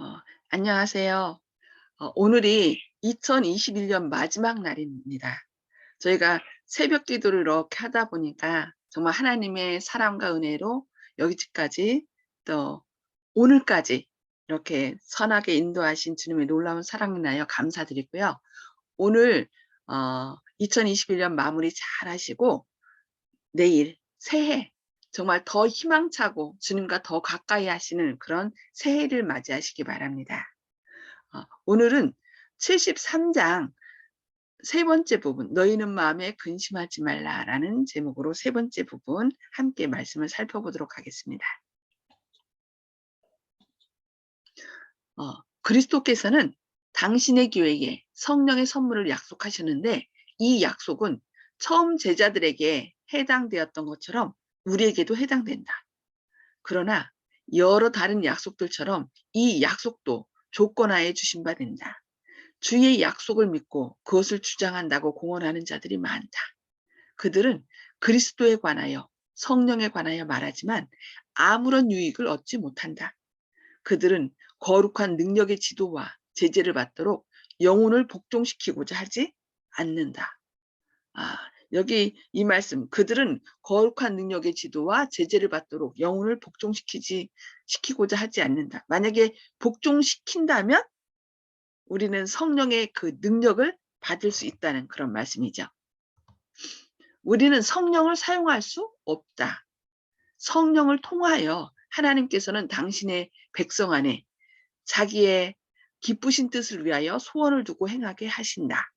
어, 안녕하세요. 어, 오늘이 2021년 마지막 날입니다. 저희가 새벽 기도를 이렇게 하다 보니까 정말 하나님의 사랑과 은혜로 여기까지 또 오늘까지 이렇게 선하게 인도하신 주님의 놀라운 사랑 인하여 감사드리고요. 오늘 어, 2021년 마무리 잘 하시고 내일 새해 정말 더 희망차고 주님과 더 가까이 하시는 그런 새해를 맞이하시기 바랍니다. 어, 오늘은 73장 세 번째 부분 너희는 마음에 근심하지 말라라는 제목으로 세 번째 부분 함께 말씀을 살펴보도록 하겠습니다. 어, 그리스도께서는 당신의 교회에 성령의 선물을 약속하셨는데 이 약속은 처음 제자들에게 해당되었던 것처럼 우리에게도 해당된다. 그러나 여러 다른 약속들처럼 이 약속도 조건하에 주신 바 된다. 주의 약속을 믿고 그것을 주장한다고 공언하는 자들이 많다. 그들은 그리스도에 관하여 성령에 관하여 말하지만 아무런 유익을 얻지 못한다. 그들은 거룩한 능력의 지도와 제재를 받도록 영혼을 복종시키고자 하지 않는다. 아, 여기 이 말씀 그들은 거룩한 능력의 지도와 제재를 받도록 영혼을 복종시키지 시키고자 하지 않는다. 만약에 복종시킨다면 우리는 성령의 그 능력을 받을 수 있다는 그런 말씀이죠. 우리는 성령을 사용할 수 없다. 성령을 통하여 하나님께서는 당신의 백성 안에 자기의 기쁘신 뜻을 위하여 소원을 두고 행하게 하신다.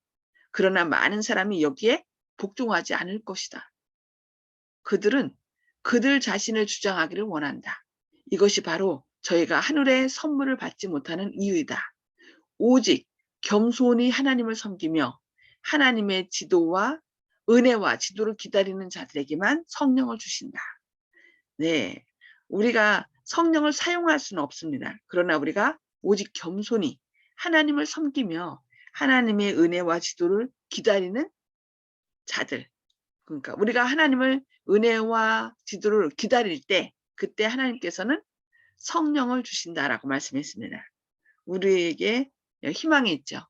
그러나 많은 사람이 여기에 복종하지 않을 것이다. 그들은 그들 자신을 주장하기를 원한다. 이것이 바로 저희가 하늘의 선물을 받지 못하는 이유이다. 오직 겸손히 하나님을 섬기며 하나님의 지도와 은혜와 지도를 기다리는 자들에게만 성령을 주신다. 네. 우리가 성령을 사용할 수는 없습니다. 그러나 우리가 오직 겸손히 하나님을 섬기며 하나님의 은혜와 지도를 기다리는 자들. 그러니까 우리가 하나님을 은혜와 지도를 기다릴 때 그때 하나님께서는 성령을 주신다라고 말씀했습니다. 우리에게 희망이 있죠.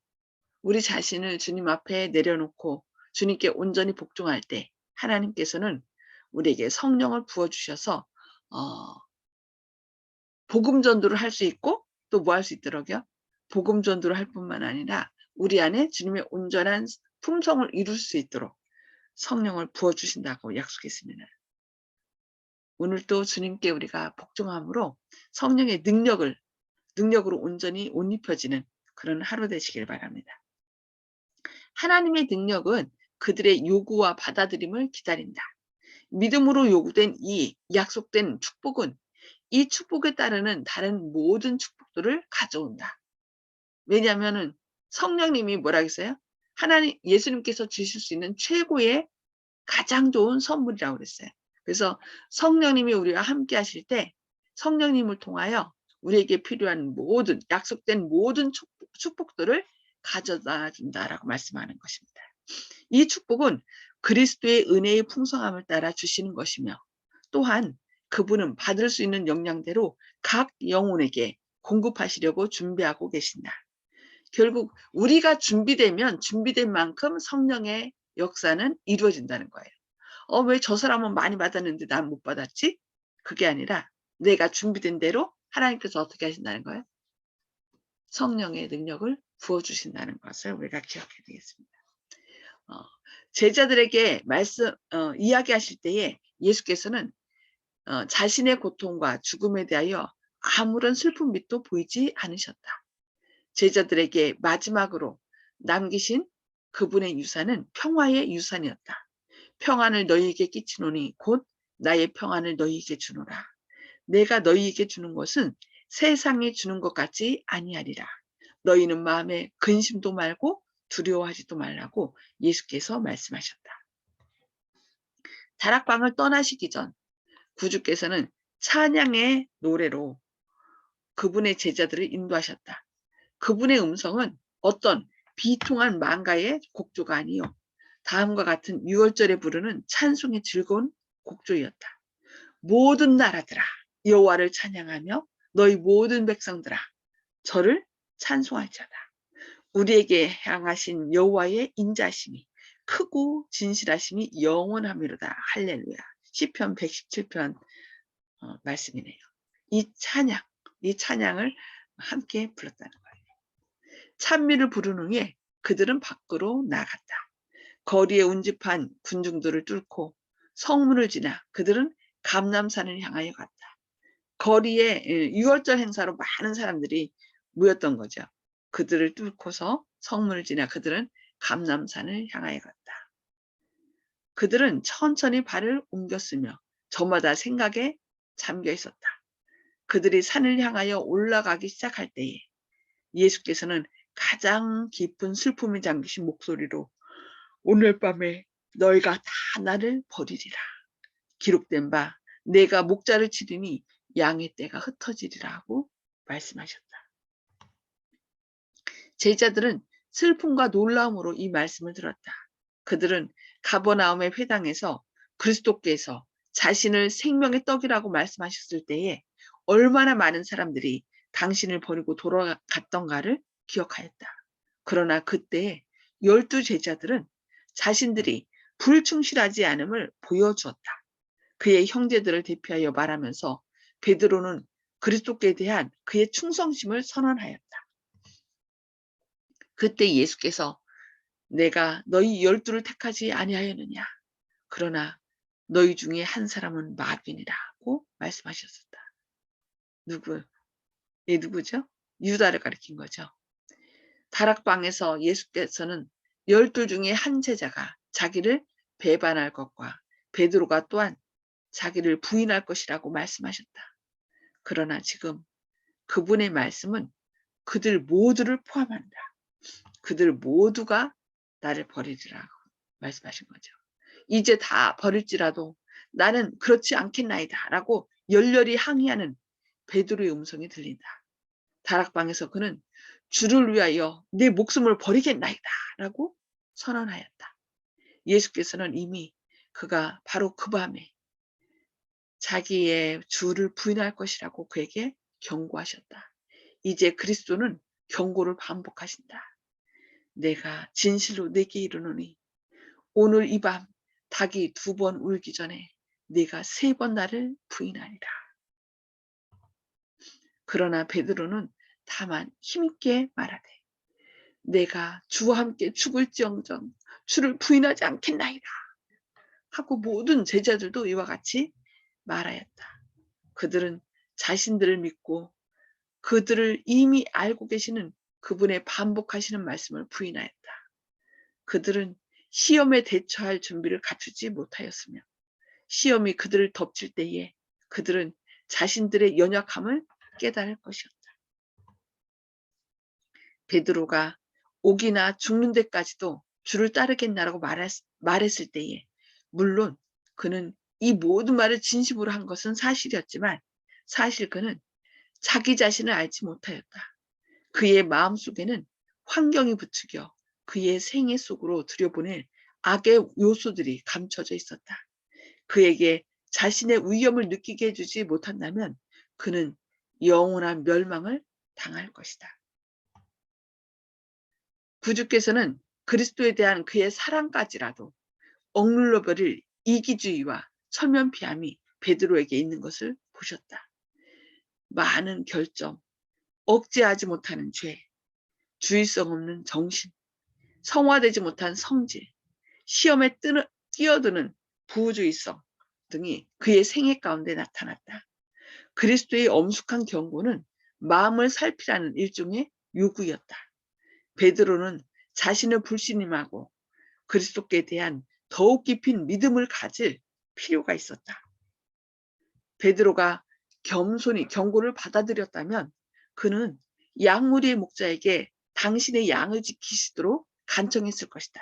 우리 자신을 주님 앞에 내려놓고 주님께 온전히 복종할 때 하나님께서는 우리에게 성령을 부어주셔서 어, 복음 전도를 할 수 있고 또 뭐 할 수 있더라고요. 복음 전도를 할 뿐만 아니라 우리 안에 주님의 온전한 품성을 이룰 수 있도록 성령을 부어주신다고 약속했습니다. 오늘도 주님께 우리가 복종함으로 성령의 능력을 능력으로 온전히 옷 입혀지는 그런 하루 되시길 바랍니다. 하나님의 능력은 그들의 요구와 받아들임을 기다린다. 믿음으로 요구된 이 약속된 축복은 이 축복에 따르는 다른 모든 축복들을 가져온다. 왜냐하면 성령님이 뭐라 했어요? 하나님 예수님께서 주실 수 있는 최고의 가장 좋은 선물이라고 그랬어요. 그래서 성령님이 우리와 함께 하실 때 성령님을 통하여 우리에게 필요한 모든 약속된 모든 축복, 들을 가져다 준다라고 말씀하는 것입니다. 이 축복은 그리스도의 은혜의 풍성함을 따라 주시는 것이며 또한 그분은 받을 수 있는 역량대로 각 영혼에게 공급하시려고 준비하고 계신다. 결국 우리가 준비되면 준비된 만큼 성령의 역사는 이루어진다는 거예요. 어, 왜 저 사람은 많이 받았는데 난 못 받았지? 그게 아니라 내가 준비된 대로 하나님께서 어떻게 하신다는 거예요? 성령의 능력을 부어주신다는 것을 우리가 기억해야 되겠습니다. 어, 제자들에게 말씀, 어, 이야기하실 때에 예수께서는 어, 자신의 고통과 죽음에 대하여 아무런 슬픈 빛도 보이지 않으셨다. 제자들에게 마지막으로 남기신 그분의 유산은 평화의 유산이었다. 평안을 너희에게 끼치노니 곧 나의 평안을 너희에게 주노라. 내가 너희에게 주는 것은 세상에 주는 것 같지 아니하리라. 너희는 마음에 근심도 말고 두려워하지도 말라고 예수께서 말씀하셨다. 다락방을 떠나시기 전 구주께서는 찬양의 노래로 그분의 제자들을 인도하셨다. 그분의 음성은 어떤 비통한 망가의 곡조가 아니요. 다음과 같은 6월절에 부르는 찬송의 즐거운 곡조였다. 모든 나라들아 여호와를 찬양하며 너희 모든 백성들아 저를 찬송할지어다. 우리에게 향하신 여호와의 인자심이 크고 진실하심이 영원하미로다. 할렐루야. 시편 117편 어, 말씀이네요. 이 찬양, 이 찬양을 함께 불렀다는 거예요. 찬미를 부르는 후에 그들은 밖으로 나갔다. 거리에 운집한 군중들을 뚫고 성문을 지나 그들은 감남산을 향하여 갔다. 거리에 6월절 행사로 많은 사람들이 모였던 거죠. 그들을 뚫고서 성문을 지나 그들은 감남산을 향하여 갔다. 그들은 천천히 발을 옮겼으며 저마다 생각에 잠겨 있었다. 그들이 산을 향하여 올라가기 시작할 때에 예수께서는 가장 깊은 슬픔이 잠기신 목소리로 오늘 밤에 너희가 다 나를 버리리라. 기록된 바 내가 목자를 치르니 양의 떼가 흩어지리라 하고 말씀하셨다. 제자들은 슬픔과 놀라움으로 이 말씀을 들었다. 그들은 가버나움의 회당에서 그리스도께서 자신을 생명의 떡이라고 말씀하셨을 때에 얼마나 많은 사람들이 당신을 버리고 돌아갔던가를 기억하였다. 그러나 그때 열두 제자들은 자신들이 불충실하지 않음을 보여주었다. 그의 형제들을 대표하여 말하면서 베드로는 그리스도께 대한 그의 충성심을 선언하였다. 그때 예수께서 내가 너희 열두를 택하지 아니하였느냐. 그러나 너희 중에 한 사람은 마귀니라고 말씀하셨었다. 누구? 예, 누구죠? 유다를 가리킨 거죠. 다락방에서 예수께서는 열둘 중에 한 제자가 자기를 배반할 것과 베드로가 또한 자기를 부인할 것이라고 말씀하셨다. 그러나 지금 그분의 말씀은 그들 모두를 포함한다. 그들 모두가 나를 버리리라고 말씀하신 거죠. 이제 다 버릴지라도 나는 그렇지 않겠나이다 라고 열렬히 항의하는 베드로의 음성이 들린다. 다락방에서 그는 주를 위하여 내 목숨을 버리겠나이다 라고 선언하였다. 예수께서는 이미 그가 바로 그 밤에 자기의 주를 부인할 것이라고 그에게 경고하셨다. 이제 그리스도는 경고를 반복하신다. 내가 진실로 내게 이르노니 오늘 이 밤 닭이 두 번 울기 전에 네가 세 번 나를 부인하리라. 그러나 베드로는 다만 힘있게 말하되 내가 주와 함께 죽을지언정 주를 부인하지 않겠나이다. 하고 모든 제자들도 이와 같이 말하였다. 그들은 자신들을 믿고 그들을 이미 알고 계시는 그분의 반복하시는 말씀을 부인하였다. 그들은 시험에 대처할 준비를 갖추지 못하였으며 시험이 그들을 덮칠 때에 그들은 자신들의 연약함을 깨달을 것이었다. 베드로가 오기나 죽는 데까지도 주를 따르겠나라고 말했, 말했을 때에 물론 그는 이 모든 말을 진심으로 한 것은 사실이었지만 사실 그는 자기 자신을 알지 못하였다. 그의 마음속에는 환경이 부추겨 그의 생애 속으로 들여보낼 악의 요소들이 감춰져 있었다. 그에게 자신의 위험을 느끼게 해주지 못한다면 그는 영원한 멸망을 당할 것이다. 구주께서는 그리스도에 대한 그의 사랑까지라도 억눌러 버릴 이기주의와 철면피함이 베드로에게 있는 것을 보셨다. 많은 결점, 억제하지 못하는 죄, 주의성 없는 정신, 성화되지 못한 성질, 시험에 뜨는, 뛰어드는 부주의성 등이 그의 생애 가운데 나타났다. 그리스도의 엄숙한 경고는 마음을 살피라는 일종의 요구였다. 베드로는 자신을 불신임하고 그리스도께 대한 더욱 깊은 믿음을 가질 필요가 있었다. 베드로가 겸손히 경고를 받아들였다면 그는 양무리의 목자에게 당신의 양을 지키시도록 간청했을 것이다.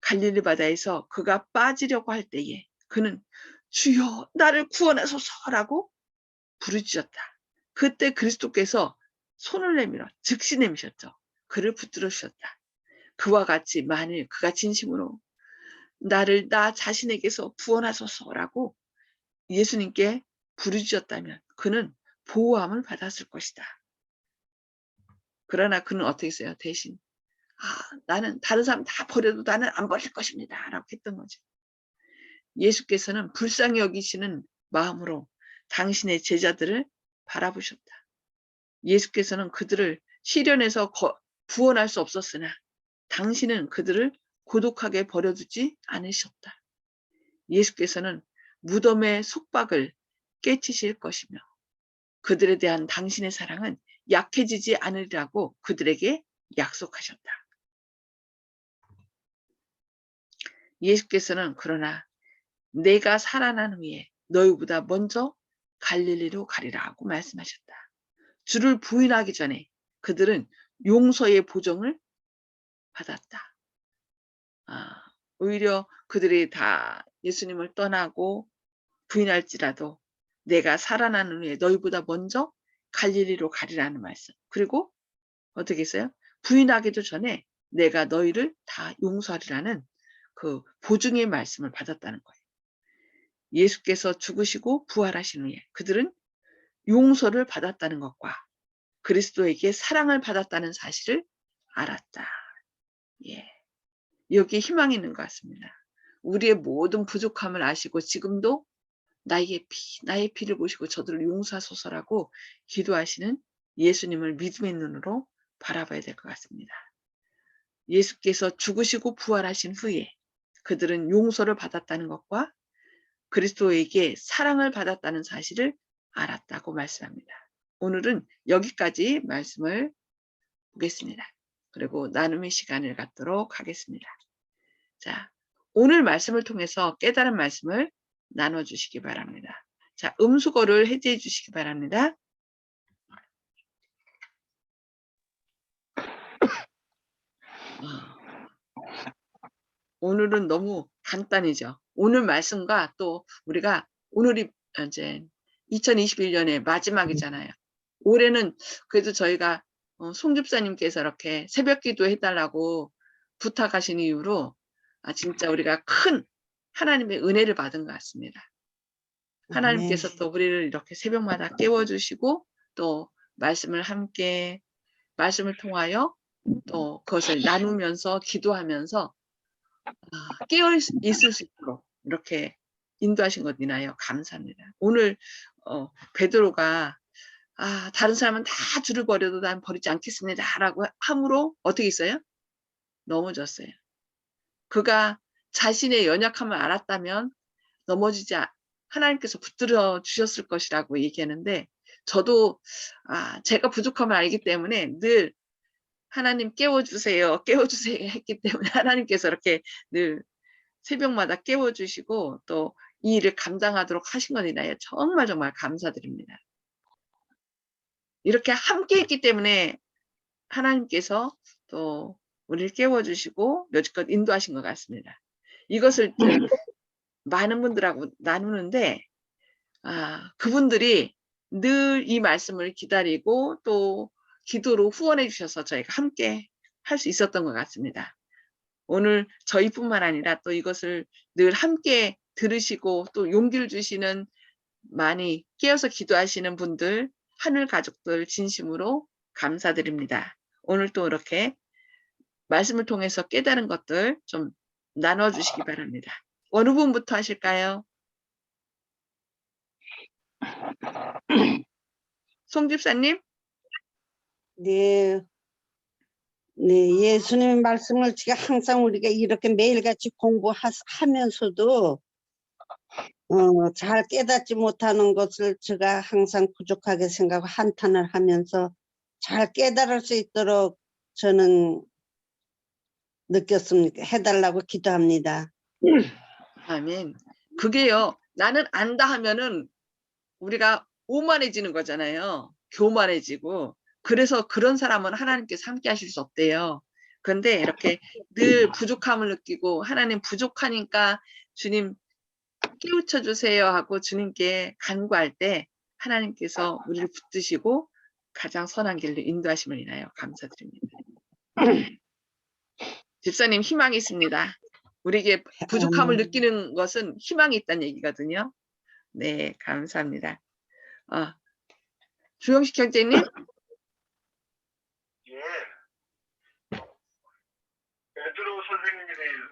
갈릴리 바다에서 그가 빠지려고 할 때에 그는 주여 나를 구원하소서라고 부르짖었다. 그때 그리스도께서 손을 내밀어 즉시 내미셨죠. 그를 붙들어 주셨다. 그와 같이 만일 그가 진심으로 나를 나 자신에게서 구원하소서라고 예수님께 부르짖었다면 그는 보호함을 받았을 것이다. 그러나 그는 어떻게 했어요? 대신 아, 나는 다른 사람 다 버려도 나는 안 버릴 것입니다. 라고 했던 거죠. 예수께서는 불쌍히 여기시는 마음으로 당신의 제자들을 바라보셨다. 예수께서는 그들을 시련에서 거- 구원할 수 없었으나 당신은 그들을 고독하게 버려두지 않으셨다. 예수께서는 무덤의 속박을 깨치실 것이며 그들에 대한 당신의 사랑은 약해지지 않으리라고 그들에게 약속하셨다. 예수께서는 그러나 내가 살아난 후에 너희보다 먼저 갈릴리로 가리라 고 말씀하셨다. 주를 부인하기 전에 그들은 용서의 보정을 받았다. 아, 오히려 그들이 다 예수님을 떠나고 부인할지라도 내가 살아난 후에 너희보다 먼저 갈릴리로 가리라는 말씀. 그리고 어떻게 했어요? 부인하기도 전에 내가 너희를 다 용서하리라는 그 보증의 말씀을 받았다는 거예요. 예수께서 죽으시고 부활하신 후에 그들은 용서를 받았다는 것과 그리스도에게 사랑을 받았다는 사실을 알았다. 예. 여기에 희망이 있는 것 같습니다. 우리의 모든 부족함을 아시고 지금도 나의 피, 나의 피를 보시고 저들을 용서하소서라고 기도하시는 예수님을 믿음의 눈으로 바라봐야 될 것 같습니다. 예수께서 죽으시고 부활하신 후에 그들은 용서를 받았다는 것과 그리스도에게 사랑을 받았다는 사실을 알았다고 말씀합니다. 오늘은 여기까지 말씀을 보겠습니다. 그리고 나눔의 시간을 갖도록 하겠습니다. 자, 오늘 말씀을 통해서 깨달은 말씀을 나눠주시기 바랍니다. 자, 음수거를 해제해 주시기 바랍니다. 아, 오늘은 너무 간단이죠. 오늘 말씀과 또 우리가 오늘이 이제 2021년의 마지막이잖아요. 올해는 그래도 저희가 어, 송 집사님께서 이렇게 새벽 기도 해달라고 부탁하신 이유로 아, 진짜 우리가 큰 하나님의 은혜를 받은 것 같습니다. 하나님께서 네. 또 우리를 이렇게 새벽마다 깨워주시고 또 말씀을 함께 말씀을 통하여 또 그것을 나누면서 기도하면서 아, 깨어 있- 있을 수 있도록 이렇게 인도하신 것 인하여 감사합니다. 오늘 어, 베드로가 아, 다른 사람은 다 줄을 버려도 난 버리지 않겠습니다 라고 함으로 어떻게 있어요? 넘어졌어요. 그가 자신의 연약함을 알았다면 넘어지지 않- 하나님께서 붙들어 주셨을 것이라고 얘기하는데 저도 아, 제가 부족함을 알기 때문에 늘 하나님 깨워주세요, 깨워주세요 했기 때문에 하나님께서 이렇게 늘 새벽마다 깨워주시고 또 이 일을 감당하도록 하신 것 인하여 정말 정말 감사드립니다. 이렇게 함께 했기 때문에 하나님께서 또 우리를 깨워주시고 여지껏 인도하신 것 같습니다. 이것을 이제 많은 분들하고 나누는데 아, 그분들이 늘 이 말씀을 기다리고 또 기도로 후원해 주셔서 저희가 함께 할 수 있었던 것 같습니다. 오늘 저희뿐만 아니라 또 이것을 늘 함께 들으시고 또 용기를 주시는 많이 깨어서 기도하시는 분들, 하늘 가족들 진심으로 감사드립니다. 오늘 또 이렇게 말씀을 통해서 깨달은 것들 좀 나눠주시기 바랍니다. 어느 분부터 하실까요? 송 집사님? 네. 네, 예수님의 말씀을 지금 항상 우리가 이렇게 매일같이 공부하면서도 어, 잘 깨닫지 못하는 것을 제가 항상 부족하게 생각하고 한탄을 하면서 잘 깨달을 수 있도록 저는 느꼈습니다. 해달라고 기도합니다. 아멘. 그게요. 나는 안다 하면은 우리가 오만해지는 거잖아요. 교만해지고. 그래서 그런 사람은 하나님께서 함께 하실 수 없대요. 그런데 이렇게 늘 부족함을 느끼고 하나님 부족하니까 주님 깨우쳐 주세요 하고 주님께 간구할 때 하나님께서 우리를 붙드시고 가장 선한 길로 인도하심을 인하여 감사드립니다. 집사님 희망이 있습니다. 우리에게 부족함을 느끼는 것은 희망이 있다는 얘기거든요. 네, 감사합니다. 어, 주영식 형제님. 예. 베드로 선생님에 대해서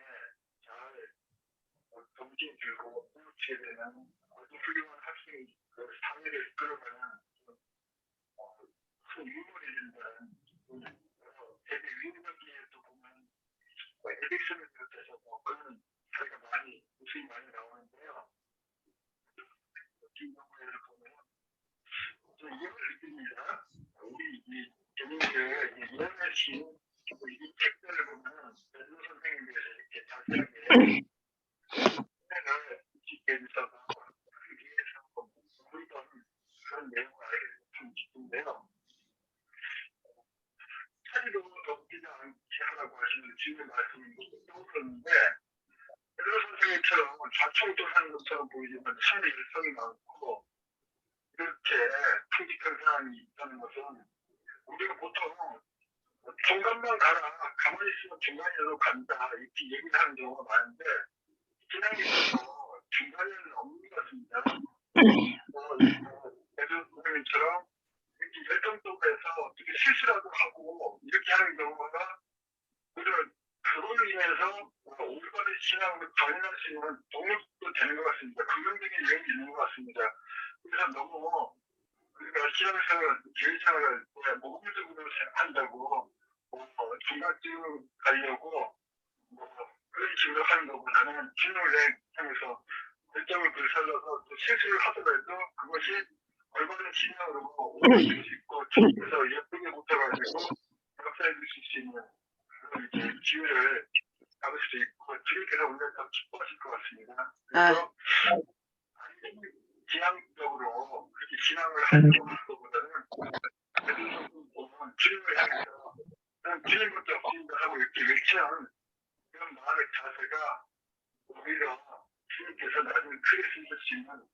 정신이 들고 우울치게 되는 아주 훌륭한 학생이 그 사회를 이끌어가는 어, 큰 유물이 된다는 그래서 되게 위기관계에도 보면 뭐 에릭슨을 비롯해서 뭐 그런 사례가 많이 우수히 많이 나오는데요. 같은 경우에를 보면 이걸 느낍니다. 우리 이 재민이가 이해하신 인해서 올바른 신앙으로 전환할 수 있는 동력도 되는 것 같습니다. 긍정적인 영향이 있는 것 같습니다. 그래서 너무 우리가 신앙생활, 교회생활을 모범적으로 한다고 뭐 중간쯤 가려고 뭐 그런 식으로 하는 것보다는 주님을 향해서 결정을 불살라서 또 실수를 하더라도 그것이 얼마나 신앙으로 오해질 수 있고 주님께서 예쁘게 못해가지고 역사해 주실 수 있는 그런 이제 기회를 잡을 수도 있고 주님께서 오히려 더 기뻐하실 것 같습니다. 그래서 아니, 지향적으로 그렇게 하려고 하는 것보다는 그래도 보면 주님을 향해서 그냥 주님밖에 없습니다 하고 이렇게 외치는 그런 마음의 자세가 오히려 주님께서 나중에 크게 쓰실 수 있는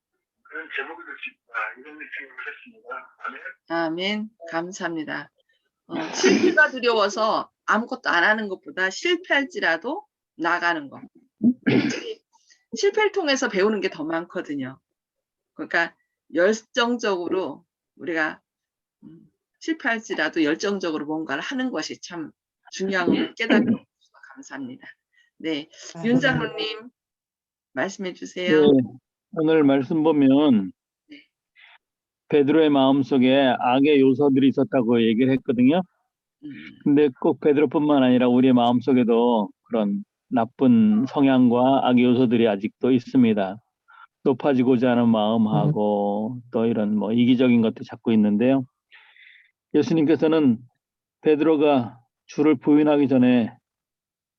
그런 제목이 될 수 있다 이런 생각을 했습니다. 아멘. 아멘. 감사합니다. 어, 실패가 두려워서 아무것도 안 하는 것보다 실패할지라도 나가는 것. 실패를 통해서 배우는 게 더 많거든요. 그러니까 열정적으로 우리가 음, 실패할지라도 열정적으로 뭔가를 하는 것이 참 중요한 걸 해주셔서 감사합니다. 네, 윤 장로님 말씀해 주세요. 네, 오늘 말씀 보면 네. 베드로의 마음속에 악의 요소들이 있었다고 얘기를 했거든요. 음, 근데 꼭 베드로뿐만 아니라 우리의 마음속에도 그런 나쁜 성향과 악의 요소들이 아직도 있습니다. 높아지고자 하는 마음하고 또 이런 뭐 이기적인 것도 자꾸 있는데요. 예수님께서는 베드로가 주를 부인하기 전에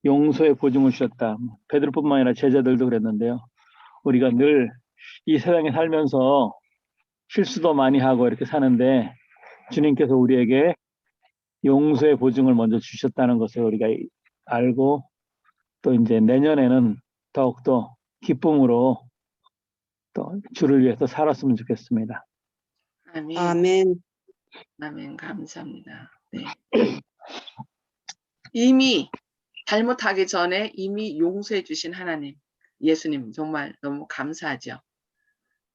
용서의 보증을 주셨다. 베드로뿐만 아니라 제자들도 그랬는데요. 우리가 늘 이 세상에 살면서 실수도 많이 하고 이렇게 사는데 주님께서 우리에게 용서의 보증을 먼저 주셨다는 것을 우리가 이- 알고 또 이제 내년에는 더욱더 기쁨으로 또 주를 위해서 살았으면 좋겠습니다. 아멘. 아멘. 아멘. 감사합니다. 네. 이미 잘못하기 전에 이미 용서해 주신 하나님, 예수님 정말 너무 감사하죠.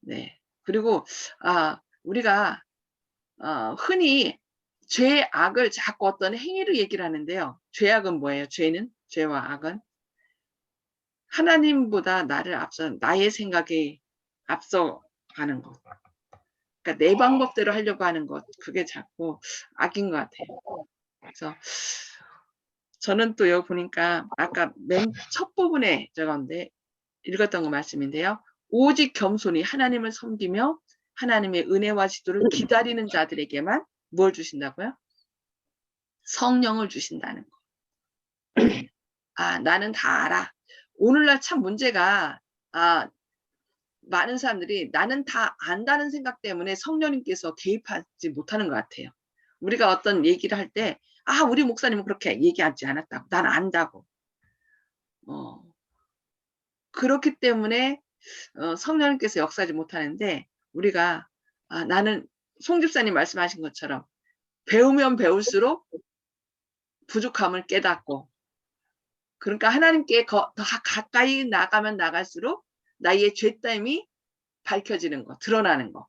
네. 그리고 아 우리가 어, 흔히 죄 악을 자꾸 어떤 행위로 얘기를 하는데요. 죄악은 뭐예요? 죄는 죄와 악은 하나님보다 나를 앞서 나의 생각에 앞서 가는 것. 그러니까 내 방법대로 하려고 하는 것 그게 자꾸 악인 것 같아요. 그래서 저는 또 여기 보니까 아까 맨 첫 부분에 저건데 읽었던 거 말씀인데요. 오직 겸손히 하나님을 섬기며 하나님의 은혜와 지도를 기다리는 자들에게만 뭘 주신다고요? 성령을 주신다는 거. 아, 나는 다 알아. 오늘날 참 문제가 아, 많은 사람들이 나는 다 안다는 생각 때문에 성령님께서 개입하지 못하는 것 같아요. 우리가 어떤 얘기를 할 때, 아, 우리 목사님은 그렇게 얘기하지 않았다고. 난 안다고. 어, 그렇기 때문에 어, 성령님께서 역사하지 못하는데, 우리가, 아, 나는 송 집사님 말씀하신 것처럼 배우면 배울수록 부족함을 깨닫고, 그러니까 하나님께 거- 더 가까이 나가면 나갈수록 나의 죄됨이 밝혀지는 거, 드러나는 거.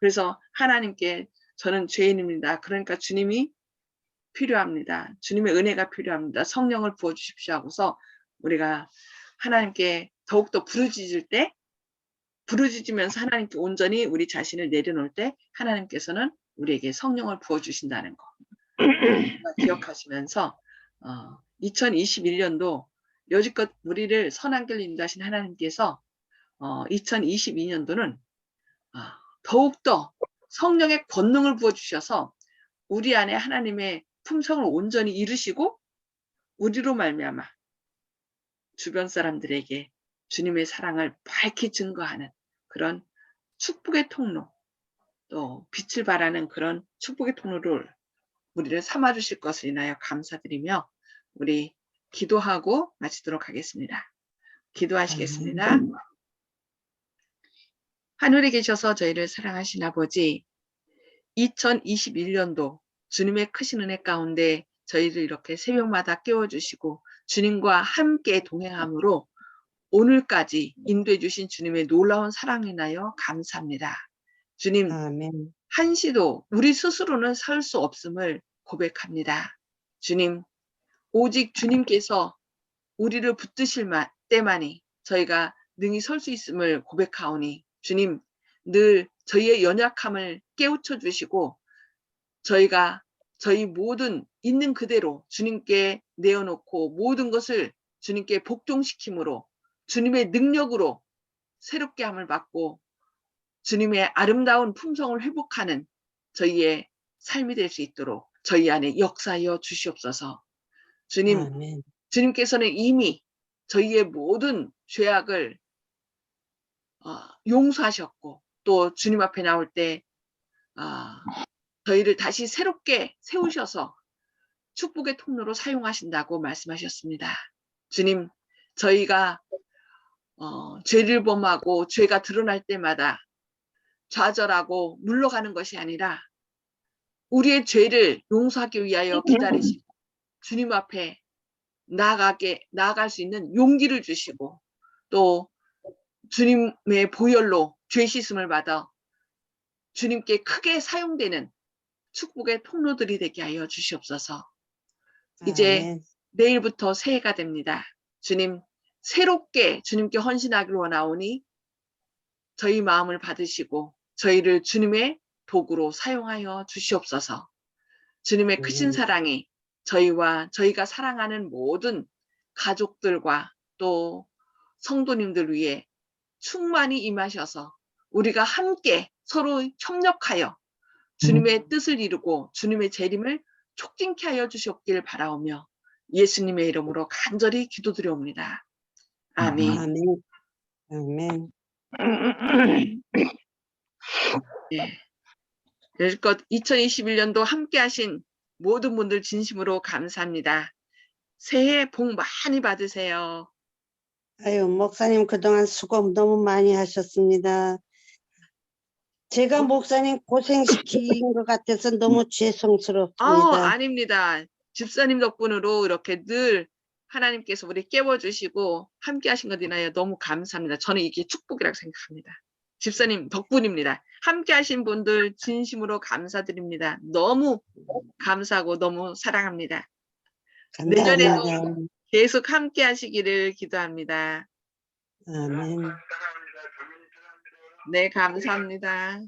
그래서 하나님께 저는 죄인입니다. 그러니까 주님이 필요합니다. 주님의 은혜가 필요합니다. 성령을 부어 주십시오 하고서 우리가 하나님께 더욱더 부르짖을 때 부르짖으면서 하나님께 온전히 우리 자신을 내려놓을 때 하나님께서는 우리에게 성령을 부어 주신다는 거. 기억하시면서 어, 2021년도 여지껏 우리를 선한 길로 인도하신 하나님께서 어, 2022년도는 아, 더욱더 성령의 권능을 부어주셔서 우리 안에 하나님의 품성을 온전히 이루시고 우리로 말미암아 주변 사람들에게 주님의 사랑을 밝히 증거하는 그런 축복의 통로 또 빛을 발하는 그런 축복의 통로를 우리를 삼아 주실 것을 인하여 감사드리며 우리 기도하고 마치도록 하겠습니다. 기도하시겠습니다. 하늘에 계셔서 저희를 사랑하신 아버지 2021년도 주님의 크신 은혜 가운데 저희를 이렇게 새벽마다 깨워주시고 주님과 함께 동행함으로 오늘까지 인도해 주신 주님의 놀라운 인하여 감사합니다. 주님. 한시도 우리 스스로는 살 수 없음을 고백합니다. 주님, 오직 주님께서 우리를 붙드실 마- 때만이 저희가 능히 설 수 있음을 고백하오니 주님, 늘 저희의 연약함을 깨우쳐 주시고 저희가 저희 모든 있는 그대로 주님께 내어놓고 모든 것을 주님께 복종시킴으로 주님의 능력으로 새롭게 함을 받고 주님의 아름다운 품성을 회복하는 저희의 삶이 될 수 있도록 저희 안에 역사하여 주시옵소서. 주님, 아멘. 주님께서는 이미 저희의 모든 죄악을 어, 용서하셨고 또 주님 앞에 나올 때 아, 저희를 다시 새롭게 세우셔서 축복의 통로로 사용하신다고 말씀하셨습니다. 주님, 저희가 어, 죄를 범하고 죄가 드러날 때마다 좌절하고 물러가는 것이 아니라 우리의 죄를 용서하기 위하여 기다리시고 주님 앞에 나아가게 나아갈 수 있는 용기를 주시고 또 주님의 보혈로 죄 씻음을 받아 주님께 크게 사용되는 축복의 통로들이 되게 하여 주시옵소서. 이제 아멘. 내일부터 새해가 됩니다. 주님, 새롭게 주님께 헌신하기로 원하오니 저희 마음을 받으시고 저희를 주님의 도구로 사용하여 주시옵소서. 주님의 크신. 사랑이 저희와 저희가 사랑하는 모든 가족들과 또 성도님들 위해 충만히 임하셔서 우리가 함께 서로 협력하여 주님의 뜻을 이루고 주님의 재림을 촉진케 하여 주시옵길 바라오며 예수님의 이름으로 간절히 기도드려옵니다. 아멘. 아멘. 아멘. 예. 여지껏 2021년도 함께 하신 모든 분들 진심으로 감사합니다. 새해 복 많이 받으세요. 아유, 목사님 그동안 수고 너무 많이 하셨습니다. 제가 어? 목사님 고생시킨 것 같아서 너무 아, 죄송스럽습니다. 아닙니다. 집사님 덕분으로 이렇게 늘 하나님께서 우리 깨워주시고 함께 하신 것 인하여 너무 감사합니다. 저는 이게 축복이라고 생각합니다. 집사님 덕분입니다. 함께 하신 분들 진심으로 감사드립니다. 너무 감사하고 너무 사랑합니다. 내년에도 감사합니다. 계속 함께 하시기를 기도합니다. 아멘. 네, 감사합니다.